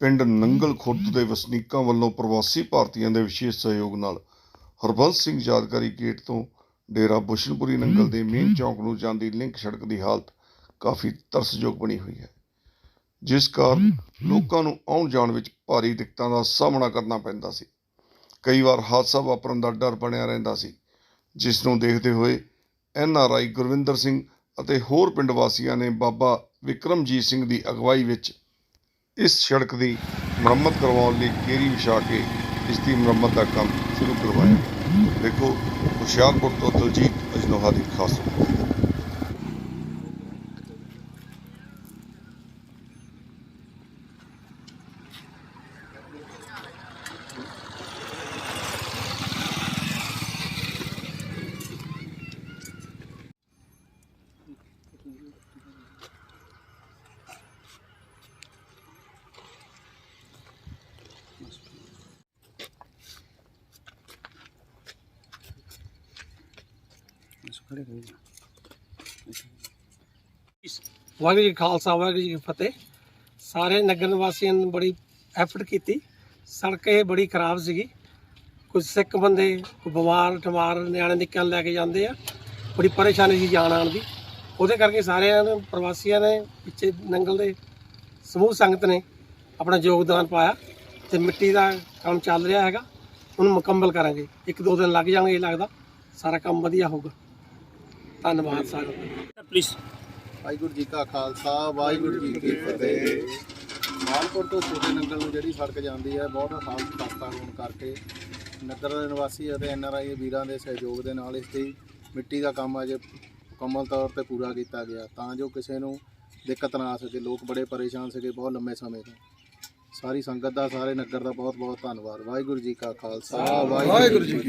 ਪਿੰਡ ਨੰਗਲ ਖੁਰਦ ਦੇ ਵਸਨੀਕਾਂ ਵੱਲੋਂ ਪ੍ਰਵਾਸੀ ਭਾਰਤੀਆਂ ਦੇ ਵਿਸ਼ੇਸ਼ ਸਹਿਯੋਗ ਨਾਲ ਹਰਬੰਸ ਸਿੰਘ ਯਾਦਗਾਰੀ ਗੇਟ ਤੋਂ ਡੇਰਾ ਬੁਸ਼ਨਪੁਰੀ ਨੰਗਲ ਦੇ ਮੇਨ ਚੌਂਕ ਨੂੰ ਜਾਂਦੀ ਲਿੰਕ ਸੜਕ ਦੀ ਹਾਲਤ ਕਾਫੀ ਤਰਸਯੋਗ ਬਣੀ ਹੋਈ ਹੈ। ਜਿਸ ਕਾਰਨ ਲੋਕਾਂ ਨੂੰ ਆਉਣ ਜਾਣ ਵਿੱਚ ਭਾਰੀ ਦਿੱਕਤਾਂ ਦਾ ਸਾਹਮਣਾ ਕਰਨਾ ਪੈਂਦਾ ਸੀ। ਕਈ ਵਾਰ ਹਾਦਸਾ ਵਾਪਰਨ ਦਾ ਡਰ ਬਣਿਆ ਰਹਿੰਦਾ ਸੀ ਜਿਸ ਨੂੰ ਦੇਖਦੇ ਹੋਏ N R I Gurvinder Singh ਅਤੇ ਹੋਰ ਪਿੰਡ ਵਾਸੀਆਂ ਨੇ ਬਾਬਾ ਵਿਕਰਮਜੀਤ ਸਿੰਘ ਦੀ ਅਗਵਾਈ ਵਿੱਚ ਇਸ ਸੜਕ ਦੀ ਮੁਰੰਮਤ ਕਰਵਾਉਣ ਲਈ ਕੇਰੀ ਵਿਛਾ ਕੇ ਇਸ ਦੀ ਮੁਰੰਮਤ ਦਾ ਕੰਮ ਸ਼ੁਰੂ ਕਰਵਾਇਆ। ਦੇਖੋ, ਹੁਸ਼ਿਆਰਪੁਰ ਤੋਂ ਦਲਜੀਤ ਅਜਨੋਹਾ ਦੀ ਖਾਸ ਰਿਪੋਰਟ। ਵਾਹਿਗੁਰੂ ਜੀ ਖਾਲਸਾ, ਵਾਹਿਗੁਰੂ ਜੀ ਕੀ ਫਤਿਹ। ਸਾਰੇ ਨਗਰ ਨਿਵਾਸੀਆਂ ਨੇ ਬੜੀ ਐਫਰਟ ਕੀਤੀ। ਸੜਕ ਇਹ ਬੜੀ ਖਰਾਬ ਸੀਗੀ। ਕੁਝ ਸਿੱਖ ਬੰਦੇ, ਕੋਈ ਬਿਮਾਰ, ਠਮਾਰ, ਨਿਆਣੇ ਨਿੱਕਿਆਂ ਨੂੰ ਲੈ ਕੇ ਜਾਂਦੇ ਆ। ਬੜੀ ਪਰੇਸ਼ਾਨੀ ਸੀ ਜਾਣ ਆਉਣ ਦੀ। ਉਹਦੇ ਕਰਕੇ ਸਾਰਿਆਂ ਨੇ, ਪ੍ਰਵਾਸੀਆਂ ਨੇ ਪਿੱਛੇ ਨੰਗਲ ਦੇ ਸਮੂਹ ਸੰਗਤ ਨੇ ਆਪਣਾ ਯੋਗਦਾਨ ਪਾਇਆ ਤੇ ਮਿੱਟੀ ਦਾ ਕੰਮ ਚੱਲ ਰਿਹਾ ਹੈਗਾ। ਉਹਨੂੰ ਮੁਕੰਮਲ ਕਰਾਂਗੇ। ਇੱਕ ਦੋ ਦਿਨ ਲੱਗ ਜਾਣਗੇ ਇਹ ਲੱਗਦਾ। ਸਾਰਾ ਕੰਮ ਵਧੀਆ ਹੋਊਗਾ। ਧੰਨਵਾਦ ਸਾਰਿਆਂ ਦਾ ਪਲੀਜ਼ ਵਾਹਿਗੁਰੂ ਜੀ ਕਾ ਖਾਲਸਾ ਵਾਹਿਗੁਰੂ ਜੀ ਕੀ ਫਤਿਹ। ਮਾਲਪੁਰ ਤੋਂ ਛੋਟੇ ਨੰਗਲ ਨੂੰ ਜਿਹੜੀ ਸੜਕ ਜਾਂਦੀ ਹੈ ਬਹੁਤ ਹਾਲਤ ਖਸਤਾ ਹੋਣ ਕਰਕੇ ਨਗਰ ਦੇ ਨਿਵਾਸੀ ਅਤੇ ਐਨ ਆਰ ਆਈ ਵੀਰਾਂ ਦੇ ਸਹਿਯੋਗ ਦੇ ਨਾਲ ਇਸ ਦੀ ਮਿੱਟੀ ਦਾ ਕੰਮ ਅਜੇ ਮੁਕੰਮਲ ਤੌਰ ਤੇ ਪੂਰਾ ਕੀਤਾ ਗਿਆ। ਤਾਂ ਜੋ ਕਿਸੇ ਨੂੰ ਦਿੱਕਤ ਨਾ ਆ ਸਕੇ ਲੋਕ ਬੜੇ ਪਰੇਸ਼ਾਨ ਸੀਗੇ ਬਹੁਤ ਲੰਮੇ ਸਮੇਂ ਤੋਂ। ਸਾਰੀ ਸੰਗਤ ਦਾ ਸਾਰੇ ਨਗਰ ਦਾ ਬਹੁਤ ਬਹੁਤ ਧੰਨਵਾਦ। ਵਾਹਿਗੁਰੂ ਜੀ ਕਾ ਖਾਲਸਾ ਵਾਹਿਗੁਰੂ ਜੀ ਕੀ